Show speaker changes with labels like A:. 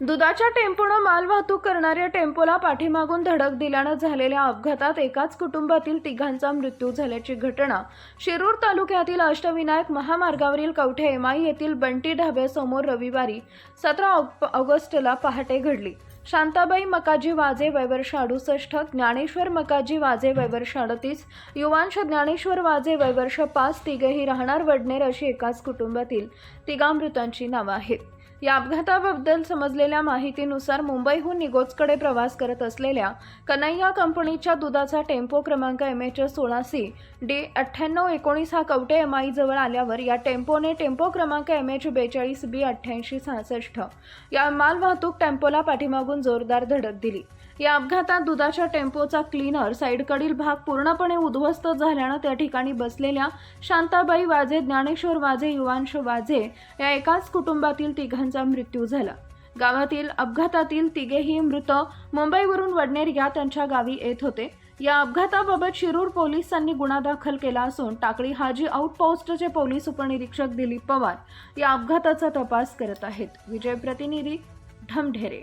A: दुधाच्या टेम्पोनं माल वाहतूक करणाऱ्या टेम्पोला पाठीमागून धडक दिल्यानं झालेल्या अपघातात एकाच कुटुंबातील तिघांचा मृत्यू झाल्याची घटना. शिरूर तालुक्यातील अष्टविनायक महामार्गावरील कवठे एमाई येथील बंटी ढाब्यासमोर रविवारी सतरा ऑगस्टला पहाटे घडली. शांताबाई मकाजी वाजे वयवर्ष अडुसष्ट ज्ञानेश्वर मकाजी वाजे वयवर्ष अडतीस युवांश ज्ञानेश्वर वाजे वयवर्ष पाच तिघेही राहणार वडनेर अशी एकाच कुटुंबातील तिघा मृतांची नावं आहेत. या अपघाताबद्दल समजलेल्या माहितीनुसार मुंबईहून निगोजकडे प्रवास करत असलेल्या कन्हैया कंपनीच्या दुधाचा टेम्पो क्रमांक एम एच एस सोळा सी डी अठ्ठ्याण्णव एकोणीस हा कवटे एम आय जवळ आल्यावर या टेम्पोने टेम्पो क्रमांक एम एच बेचाळीस बी अठ्ठ्याऐंशी सहासष्ट या माल वाहतूक टेम्पोला पाठीमागून जोरदार धडक दिली. या अपघातात दुधाच्या टेम्पोचा क्लीनर साईडकडील भाग पूर्णपणे उद्ध्वस्त झाल्यानं त्या ठिकाणी बसलेल्या शांताबाई वाजे ज्ञानेश्वर वाजे युवांश वाजे या एकाच कुटुंबातील तिघांचा मृत्यू झाला. गावातील अपघातातील तिघेही मृत मुंबईवरून वडनेर या त्यांच्या गावी येत होते. या अपघाताबाबत शिरूर पोलिसांनी गुन्हा दाखल केला असून टाकळी हाजी आउटपोस्टचे पोलीस उपनिरीक्षक दिलीप पवार या अपघाताचा तपास करत आहेत. विजय प्रतिनिधी ढमढेरे